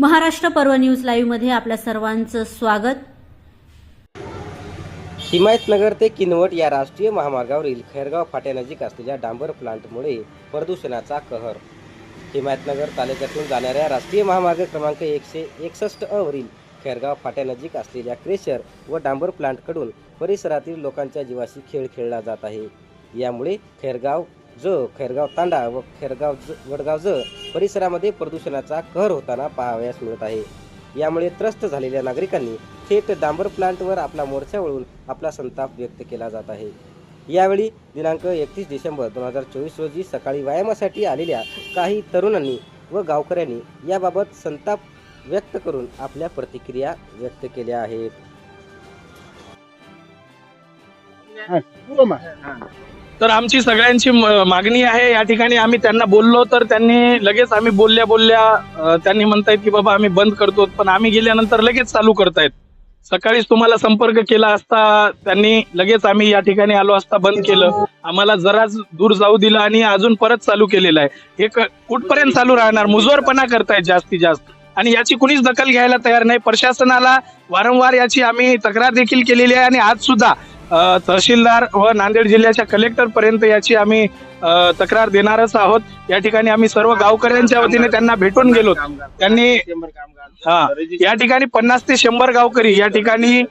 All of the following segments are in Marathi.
महाराष्ट्र पर्व न्यूज लाईव्हमध्ये आपल्या सर्वांचं स्वागत. हिमायतनगर ते किनवट या राष्ट्रीय महामार्गावरील खैरगाव फाट्यानजीक असलेल्या डांबर प्लांटमुळे प्रदूषणाचा कहर. हिमायतनगर तालुक्यातून जाणाऱ्या राष्ट्रीय महामार्ग क्रमांक एकशे एकसष्ट अवरील खैरगाव फाट्यानजीक असलेल्या क्रेशर व डांबर प्लांटकडून परिसरातील लोकांच्या जीवाशी खेळ खेळला जात आहे. यामुळे खैरगाव ज खैरगाव तांडा व खैरगाव ज वडगाव ज परिसरामध्ये प्रदूषणाचा कहर होताना पाहावयास मिळत आहे. यामुळे त्रस्त झालेल्या नागरिकांनी थेट डांबर प्लांटवर आपला मोर्चा वळून आपला संताप व्यक्त केला जात आहे. यावेळी दिनांक एकतीस डिसेंबर दोन हजार चोवीस रोजी सकाळी व्यायामासाठी आलेल्या काही तरुणांनी व गावकऱ्यांनी याबाबत संताप व्यक्त करून आपल्या प्रतिक्रिया व्यक्त केल्या आहेत. तर आमची सगळ्यांची म- मागणी आहे. या ठिकाणी आम्ही त्यांना बोललो तर त्यांनी लगेच आम्ही बोलल्या बोलल्या त्यांनी म्हणतायत की बाबा आम्ही बंद करतो पण आम्ही गेल्यानंतर लगेच चालू करतायत. सकाळीच तुम्हाला संपर्क केला असता त्यांनी लगेच आम्ही या ठिकाणी आलो असता बंद केलं. आम्हाला जराच दूर जाऊ दिलं आणि अजून परत चालू केलेलं आहे. हे क- कुठपर्यंत चालू राहणार? मुजोरपणा करतायत जास्तीत जास्त. आणि याची कुणीच दखल घ्यायला तयार नाही. प्रशासनाला वारंवार याची आम्ही तक्रार देखील केलेली आहे आणि आज सुद्धा तहसीलदार व नांदेड जिल्ह्याच्या कलेक्टर पर्यंत याची आम्ही तक्रार देणारच आहोत. या ठिकाणी आम्ही सर्व गावकऱ्यांच्या वतीने त्यांना भेटून गेलो. त्यांनी हा या ठिकाणी पन्नास ते शंभर गावकरी या ठिकाणी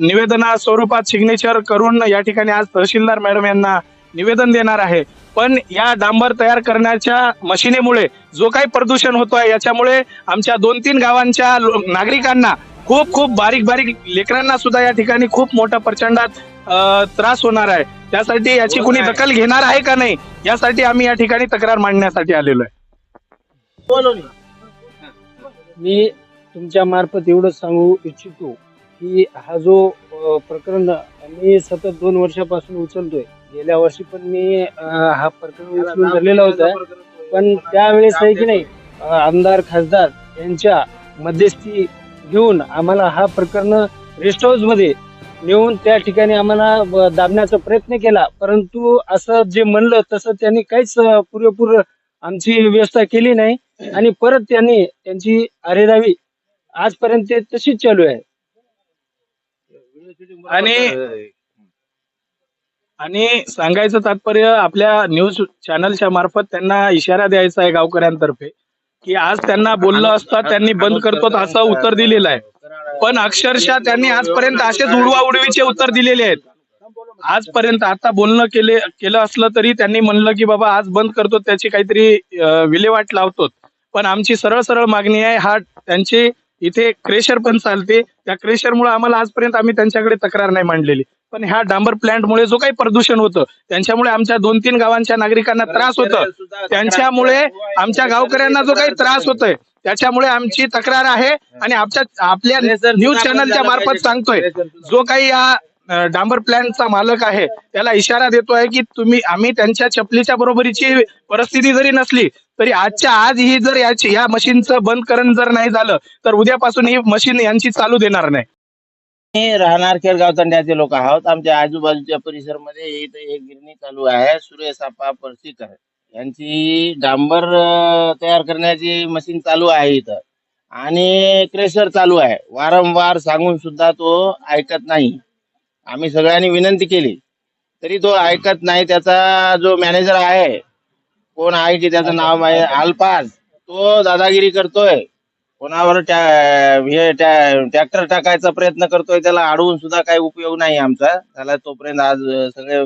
निवेदना स्वरूपात सिग्नेचर करून या ठिकाणी आज तहसीलदार मॅडम यांना निवेदन देणार आहे. पण या डांबर तयार करण्याच्या मशिनीमुळे जो काही प्रदूषण होतोय याच्यामुळे आमच्या दोन तीन गावांच्या लो- नागरिकांना खूप खूप बारीक बारीक लेकरांना सुद्धा या ठिकाणी खूप मोठा प्रचंडात त्रास होणार आहे. त्यासाठी याची कुणी दखल घेणार आहे का नाही यासाठी आम्ही या ठिकाणी तक्रार मांडण्यासाठी आलेलो आहे. मी तुमच्या मार्फत एवढंच सांगू इच्छितो की हा जो प्रकरण मी सतत दोन वर्षापासून उचलतोय. गेल्या वर्षी पण मी हा प्रकरण उचलून धरलेला होता. पण त्यावेळेस आहे की नाही आमदार खासदार यांच्या मध्यस्थी घेऊन आम्हाला हा प्रकरण रेस्ट हाऊसमध्ये नेऊन त्या ठिकाणी आम्हाला दाबण्याचा प्रयत्न केला. परंतु असं जे म्हणलं तसं त्यांनी काहीच पुरेपूर आमची व्यवस्था केली नाही. आणि परत त्यांनी त्यांची अरेरावी आजपर्यंत ते तशीच चालू आहे. आणि आणि सांगायचं तात्पर्य आपल्या न्यूज चॅनलच्या मार्फत त्यांना इशारा द्यायचा आहे गावकऱ्यांतर्फे. की आज त्यांना बोललं असता त्यांनी बंद करतो असं उत्तर दिलेलं आहे. पण अक्षरशः त्यांनी आजपर्यंत असेच उडवा उडवीचे उत्तर दिलेले आहेत. आजपर्यंत आता बोलणं केले केलं असलं तरी त्यांनी म्हणलं की बाबा आज बंद करतो त्याची काहीतरी विल्हेवाट लावतो. पण आमची सरळ सरळ मागणी आहे हा त्यांची इथे क्रेशर पण चालते. त्या क्रेशरमुळे आम्हाला आजपर्यंत आम्ही त्यांच्याकडे तक्रार नाही मांडलेली. पण ह्या डांबर प्लांटमुळे जो काही प्रदूषण होतं त्यांच्यामुळे आमच्या दोन तीन गावांच्या नागरिकांना त्रास होतं. त्यांच्यामुळे आमच्या गावकऱ्यांना जो काही त्रास होतोय त्याच्यामुळे आमची तक्रार आहे आणि आमच्या आपल्या न्यूज चॅनलच्या मार्फत सांगतोय जो काही या डांबर प्लॅनचा मालक आहे त्याला इशारा देतोय की तुम्ही आम्ही त्यांच्या चपलीच्या बरोबरीची परिस्थिती जरी नसली तरी आजच्या आज ही जर याची या मशीनचं बंद करण जर नाही झालं तर उद्यापासून ही मशीन यांची चालू देणार नाही. आम्ही राहणार खेरगाव तंड्याचे लोक आहोत. आमच्या आजूबाजूच्या परिसरमध्ये इथे एक गिरणी चालू आहे. सुरेसापा परसीकर यांची डांबर तयार करण्याची मशीन चालू आहे इथं. आणि क्रेशर चालू आहे. वारंवार सांगून सुद्धा तो ऐकत नाही. आम्ही सगळ्यांनी विनंती केली. तरी तो ऐकत नाही. त्याचा जो मॅनेजर आहे कोण आहे की त्याचं नाव आहे अल्पाज तो दादागिरी करतोय. कोणावर हे ट्रॅक्टर टाकायचा प्रयत्न करतोय त्याला अडवून सुद्धा काही उपयोग नाही आमचा. त्याला तोपर्यंत आज सगळे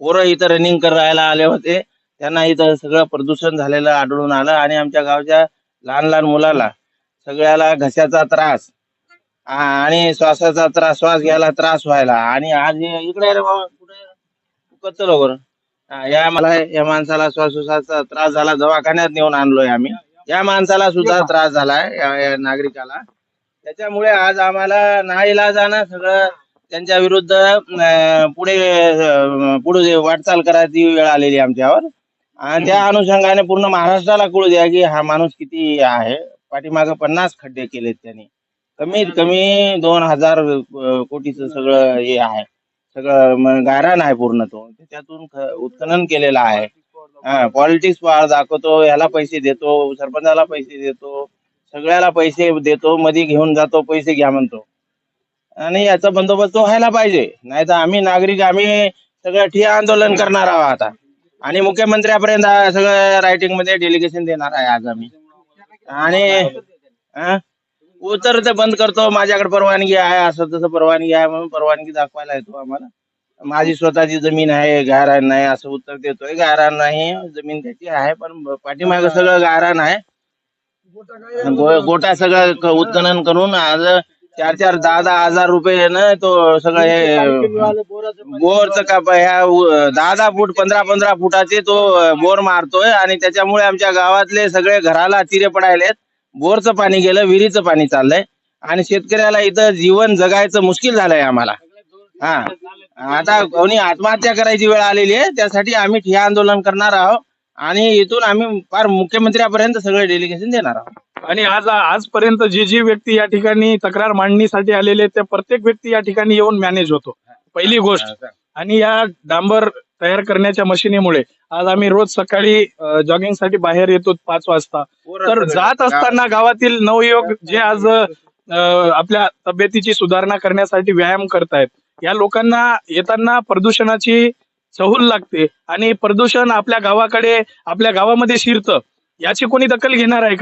पोरं इथं रनिंग करायला आले होते. त्यांना इथं सगळं प्रदूषण झालेलं आढळून आलं आणि आमच्या गावच्या लहान लहान मुलाला सगळ्याला घशाचा त्रास आणि श्वासाचा त्रास श्वास घ्यायला त्रास व्हायला. आणि आज इकडे रे बाबा कुठे? या मला या माणसाला श्वासोश्वासाचा त्रास झाला दवाखान्यात नेऊन आणलोय आम्ही. या माणसाला सुद्धा त्रास झालाय या या नागरिकाला. त्याच्यामुळे आज आम्हाला नाईलाजानं सगळं त्यांच्या विरुद्ध अं, पुढे अं, पुढे वाटचाल करायची वेळ आलेली आमच्यावर. आणि त्या अनुषंगाने पूर्ण महाराष्ट्राला कळू द्या की हा माणूस किती आहे. पाठीमागे पन्नास खड्डे केलेत त्यांनी. कमीत कमी दोन हजार अं, कोटीचं सगळं हे आहे. सगळं म- गायरान आहे पूर्ण तो. त्याच्यातून ख- उत्खनन केलेलं आहे. पॉलिटिक्स दाखवतो ह्याला पैसे देतो सरपंचाला पैसे देतो सगळ्याला पैसे देतो मध्ये घेऊन जातो पैसे घ्या म्हणतो. आणि याचा बंदोबस्त व्हायला पाहिजे. नाही तर आम्ही नागरिक आम्ही सगळं ठिय्या आंदोलन करणार आहोत आता. आणि मुख्यमंत्र्यापर्यंत सगळं रायटिंगमध्ये डेलिगेशन देणार आहे आज आम्ही. आणि उतर ते बंद करतो माझ्याकडे परवानगी आहे असं तसं परवानगी आहे म्हणून परवानगी दाखवायला येतो आम्हाला. माझी स्वतःची जमीन आहे गायरान नाही असं उत्तर देतोय. गायरान नाही जमीन त्याची आहे पण पाठीमागं सगळं गायरान आहे गो- गोटा सगळं उत्खनन करून आज चार चार दहा दहा हजार रुपये न तो सगळं हे बोरचं का प- ह्या उ- दहा दहा फूट पंधरा पंधरा फुटाचे तो बोर मारतोय आणि त्याच्यामुळे आमच्या गावातले सगळे घराला चिरे पडायलेत. बोरचं पाणी गेलं विहिरीचं पाणी चाललंय. आणि शेतकऱ्याला इथं जीवन जगायचं मुश्किल झालंय आम्हाला. हा. आता कोणी आत्महत्या करायची वेळ आलेली आहे त्यासाठी आम्ही ठिय्या आंदोलन करणार आहोत आणि इथून आम्ही फार मुख्यमंत्र्यापर्यंत सगळे डेलिगेशन देणार आहोत. आणि आज आजपर्यंत जी जी व्यक्ती या ठिकाणी तक्रार मांडणीसाठी आलेले आहेत, त्या प्रत्येक व्यक्ती या ठिकाणी येऊन मॅनेज होतो. पहिली गोष्ट. आणि या डांबर तयार करण्याच्या मशिनीमुळे आज आम्ही रोज सकाळी जॉगिंगसाठी बाहेर येतो पाच वाजता. तर जात असताना गावातील नवयुवक जे आज आपल्या तब्येतीची सुधारणा करण्यासाठी व्यायाम करतायत या लोकांना येताना प्रदूषणाची सहूल लागते आणि प्रदूषण आपल्या गावाकडे आपल्या गावामध्ये शिरतं याची कोणी दखल घेणार आहे का?